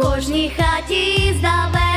кожній хаті здаве.